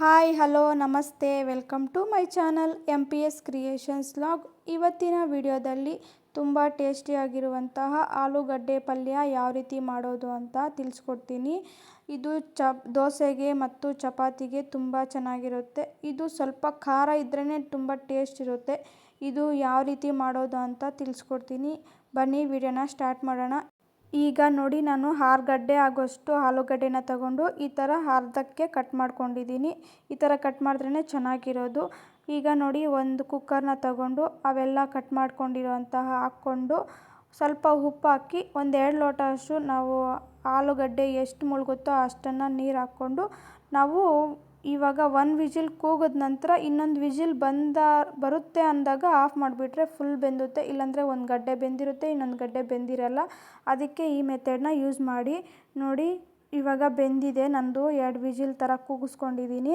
Hi, hello, ನಮಸ್ತೆ. Welcome to my channel M P S creations log ಇವತ್ತಿನ ವಿಡಿಯೋದಲ್ಲಿ ತುಂಬ ಟೇಸ್ಟಿಯಾಗಿರುವಂತಹ ಆಲೂಗಡ್ಡೆ ಪಲ್ಯ ಯಾವ ರೀತಿ ಮಾಡೋದು ಅಂತ ತಿಳಿಸ್ಕೊಡ್ತೀನಿ. ಇದು ಚ ದೋಸೆಗೆ ಮತ್ತು ಚಪಾತಿಗೆ ತುಂಬ ಚೆನ್ನಾಗಿರುತ್ತೆ. ಇದು ಸ್ವಲ್ಪ ಖಾರ ಇದ್ರೇ ತುಂಬ ಟೇಸ್ಟ್ ಇರುತ್ತೆ. ಇದು ಯಾವ ರೀತಿ ಮಾಡೋದು ಅಂತ ತಿಳಿಸ್ಕೊಡ್ತೀನಿ. ಬನ್ನಿ, ವಿಡಿಯೋನ ಸ್ಟಾರ್ಟ್ ಮಾಡೋಣ. ಈಗ ನೋಡಿ, ನಾನು ಆರುಗಡ್ಡೆ ಆಗೋಷ್ಟು ಆಲೂಗಡ್ಡೆನ ತಗೊಂಡು ಈ ಥರ ಅರ್ಧಕ್ಕೆ ಕಟ್ ಮಾಡ್ಕೊಂಡಿದ್ದೀನಿ. ಈ ಥರ ಕಟ್ ಮಾಡಿದ್ರೇ ಚೆನ್ನಾಗಿರೋದು. ಈಗ ನೋಡಿ, ಒಂದು ಕುಕ್ಕರ್ನ ತಗೊಂಡು ಅವೆಲ್ಲ ಕಟ್ ಮಾಡ್ಕೊಂಡಿರೋಂತಹ ಹಾಕ್ಕೊಂಡು ಸ್ವಲ್ಪ ಉಪ್ಪು ಹಾಕಿ ಒಂದೆರಡು ಲೋಟ ಅಷ್ಟು ನಾವು ಆಲೂಗಡ್ಡೆ ಎಷ್ಟು ಮುಳುಗುತ್ತೋ ಅಷ್ಟನ್ನು ನೀರು ಹಾಕ್ಕೊಂಡು ನಾವು ಇವಾಗ ಒಂದು ವಿಜಿಲ್ ಕೂಗಿದ ನಂತರ ಇನ್ನೊಂದು ವಿಜಿಲ್ ಬಂದ, ಬರುತ್ತೆ ಅಂದಾಗ ಆಫ್ ಮಾಡಿಬಿಟ್ರೆ ಫುಲ್ ಬೆಂದುತ್ತೆ. ಇಲ್ಲಾಂದರೆ ಒಂದು ಗಡ್ಡೆ ಬೆಂದಿರುತ್ತೆ, ಇನ್ನೊಂದು ಗಡ್ಡೆ ಬೆಂದಿರಲ್ಲ. ಅದಕ್ಕೆ ಈ ಮೆಥಡ್ನ ಯೂಸ್ ಮಾಡಿ ನೋಡಿ ಇವಾಗ ಬೆಂದಿದೆ. ನಂದು ಎರಡು ವಿಜಿಲ್ ಥರ ಕೂಗಿಸ್ಕೊಂಡಿದ್ದೀನಿ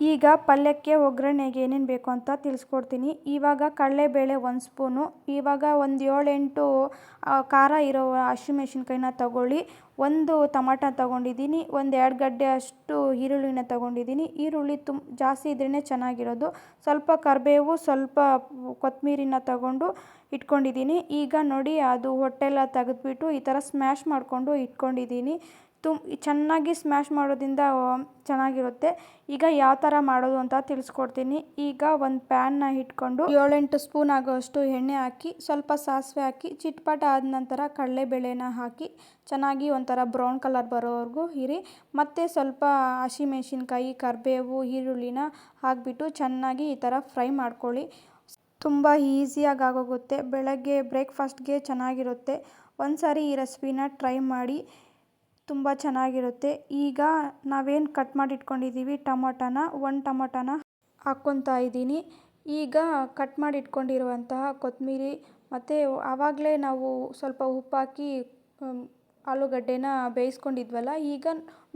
ಈಗ ಪಲ್ಯಕ್ಕೆ ಒಗ್ಗರಣೆಗೆ ಏನೇನು ಬೇಕು ಅಂತ ತಿಳಿಸ್ಕೊಡ್ತೀನಿ. ಇವಾಗ ಕಡಲೆಬೇಳೆ ಒಂದು ಸ್ಪೂನು, ಇವಾಗ ಒಂದು ಏಳೆಂಟು ಖಾರ ಇರೋ ಹಸಿಮೆಣ್ಸಿನ್ಕಾಯಿನ ತಗೊಳ್ಳಿ. ಒಂದು ಟಮಾಟ ತಗೊಂಡಿದ್ದೀನಿ, ಒಂದು ಎರಡು ಗಡ್ಡೆ ಅಷ್ಟು ಈರುಳ್ಳಿನ ತಗೊಂಡಿದ್ದೀನಿ. ಈರುಳ್ಳಿ ತುಂಬ ಜಾಸ್ತಿ ಇದ್ರೇ ಚೆನ್ನಾಗಿರೋದು. ಸ್ವಲ್ಪ ಕರಿಬೇವು, ಸ್ವಲ್ಪ ಕೊತ್ತಂಬರಿನ ತಗೊಂಡು ಇಟ್ಕೊಂಡಿದ್ದೀನಿ. ಈಗ ನೋಡಿ ಅದು ಹೊಟ್ಟೆಲ್ಲ ತೆಗೆದ್ಬಿಟ್ಟು ಈ ಥರ ಸ್ಮ್ಯಾಶ್ ಮಾಡಿಕೊಂಡು ಇಟ್ಕೊಂಡಿದ್ದೀನಿ. ತುಮ್, ಚೆನ್ನಾಗಿ ಸ್ಮ್ಯಾಶ್ ಮಾಡೋದ್ರಿಂದ ಚೆನ್ನಾಗಿರುತ್ತೆ. ಈಗ ಯಾವ ಥರ ಮಾಡೋದು ಅಂತ ತಿಳಿಸ್ಕೊಡ್ತೀನಿ. ಈಗ ಒಂದು ಪ್ಯಾನ್ನ ಇಟ್ಕೊಂಡು ಏಳೆಂಟು ಸ್ಪೂನ್ ಆಗೋಷ್ಟು ಎಣ್ಣೆ ಹಾಕಿ, ಸ್ವಲ್ಪ ಸಾಸಿವೆ ಹಾಕಿ, ಚಿಟ್ಪಟ ಆದ ನಂತರ ಕಡಲೆಬೇಳೆನ ಹಾಕಿ, ಚೆನ್ನಾಗಿ ಒಂಥರ ಬ್ರೌನ್ ಕಲರ್ ಬರೋವರೆಗೂ ಇರಿ. ಮತ್ತು ಸ್ವಲ್ಪ ಹಸಿಮೆಣ್ಸಿನ್ಕಾಯಿ ಕರಿಬೇವು, ಈರುಳ್ಳಿನ ಹಾಕಿಬಿಟ್ಟು ಚೆನ್ನಾಗಿ ಈ ಥರ ಫ್ರೈ ಮಾಡ್ಕೊಳ್ಳಿ. ತುಂಬ ಈಸಿಯಾಗಿ ಆಗೋಗುತ್ತೆ. ಬೆಳಗ್ಗೆ ಬ್ರೇಕ್ಫಾಸ್ಟ್ಗೆ ಚೆನ್ನಾಗಿರುತ್ತೆ. ಒಂದು ಸಾರಿ ಈ ರೆಸಿಪಿನ ಟ್ರೈ ಮಾಡಿ. ತುಂಬ ಚೆನ್ನಾಗಿರುತ್ತೆ. ಈಗ ನಾವೇನು ಕಟ್ ಮಾಡಿ ಇಟ್ಕೊಂಡಿದ್ದೀವಿ ಟೊಮೊಟೊನ, ಒಂದು ಟೊಮೊಟೊನ ಹಾಕ್ಕೊತಾ ಇದ್ದೀನಿ. ಈಗ ಕಟ್ ಮಾಡಿ ಇಟ್ಕೊಂಡಿರುವಂತಹ ಕೊತ್ತಂಬ್ರಿ ಮತ್ತು ಆವಾಗಲೇ ನಾವು ಸ್ವಲ್ಪ ಉಪ್ಪಾಕಿ ಆಲೂಗಡ್ಡೆನ ಬೇಯಿಸ್ಕೊಂಡಿದ್ವಲ್ಲ, ಈಗ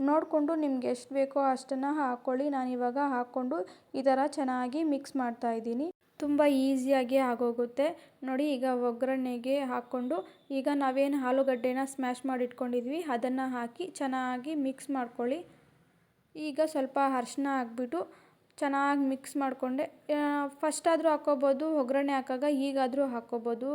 ನೋಡಿಕೊಂಡು ನಿಮ್ಗೆ ಎಷ್ಟು ಬೇಕೋ ಅಷ್ಟನ್ನು ಹಾಕ್ಕೊಳ್ಳಿ ನಾನಿವಾಗ ಹಾಕ್ಕೊಂಡು ಈ ಥರ ಚೆನ್ನಾಗಿ ಮಿಕ್ಸ್ ಮಾಡ್ತಾಯಿದ್ದೀನಿ ತುಂಬ ಈಸಿಯಾಗಿ ಆಗೋಗುತ್ತೆ. ನೋಡಿ, ಈಗ ಒಗ್ಗರಣೆಗೆ ಹಾಕ್ಕೊಂಡು ಈಗ ನಾವೇನು ಆಲೂಗಡ್ಡೆನ ಸ್ಮ್ಯಾಶ್ ಮಾಡಿಟ್ಕೊಂಡಿದ್ವಿ, ಅದನ್ನು ಹಾಕಿ ಚೆನ್ನಾಗಿ ಮಿಕ್ಸ್ ಮಾಡ್ಕೊಳ್ಳಿ. ಈಗ ಸ್ವಲ್ಪ ಅರ್ಶಿನ ಹಾಕ್ಬಿಟ್ಟು ಚೆನ್ನಾಗಿ ಮಿಕ್ಸ್ ಮಾಡಿಕೊಂಡೆ. ಫಸ್ಟಾದರೂ ಹಾಕ್ಕೋಬೋದು ಒಗ್ಗರಣೆ ಹಾಕಾಗ ಈಗಾದರೂ ಹಾಕ್ಕೋಬೋದು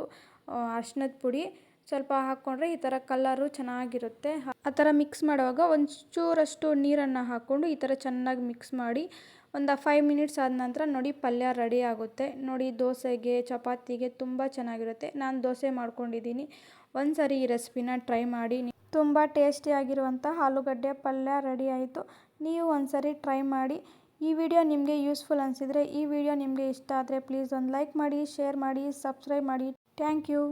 ಅರ್ಶಿನದ ಪುಡಿ. ಸ್ವಲ್ಪ ಹಾಕ್ಕೊಂಡ್ರೆ ಈ ಥರ ಕಲ್ಲರು ಚೆನ್ನಾಗಿರುತ್ತೆ. ಆ ಥರ ಮಿಕ್ಸ್ ಮಾಡುವಾಗ ಒಂಚೂರಷ್ಟು ಚೂರಷ್ಟು ನೀರನ್ನು ಹಾಕ್ಕೊಂಡು ಈ ಥರ ಚೆನ್ನಾಗಿ ಮಿಕ್ಸ್ ಮಾಡಿ ಒಂದು ಫೈವ್ ಮಿನಿಟ್ಸ್ ಆದ ನಂತರ ನೋಡಿ ಪಲ್ಯ ರೆಡಿ ಆಗುತ್ತೆ. ನೋಡಿ ದೋಸೆಗೆ, ಚಪಾತಿಗೆ ತುಂಬ ಚೆನ್ನಾಗಿರುತ್ತೆ. ನಾನು ದೋಸೆ ಮಾಡ್ಕೊಂಡಿದ್ದೀನಿ. ಒಂದು ಸರಿ ಈ ರೆಸಿಪಿನ ಟ್ರೈ ಮಾಡಿ. ತುಂಬ ಟೇಸ್ಟಿಯಾಗಿರುವಂಥ ಆಲೂಗಡ್ಡೆ ಪಲ್ಯ ರೆಡಿ ಆಯಿತು. ನೀವು ಒಂದು ಸರಿ ಟ್ರೈ ಮಾಡಿ. ಈ ವಿಡಿಯೋ ನಿಮಗೆ ಯೂಸ್ಫುಲ್ ಅನಿಸಿದರೆ ಈ ವಿಡಿಯೋ ನಿಮಗೆ ಇಷ್ಟ ಆದರೆ ಪ್ಲೀಸ್ ಒಂದು ಲೈಕ್ ಮಾಡಿ, ಶೇರ್ ಮಾಡಿ, ಸಬ್ಸ್ಕ್ರೈಬ್ ಮಾಡಿ. Thank you.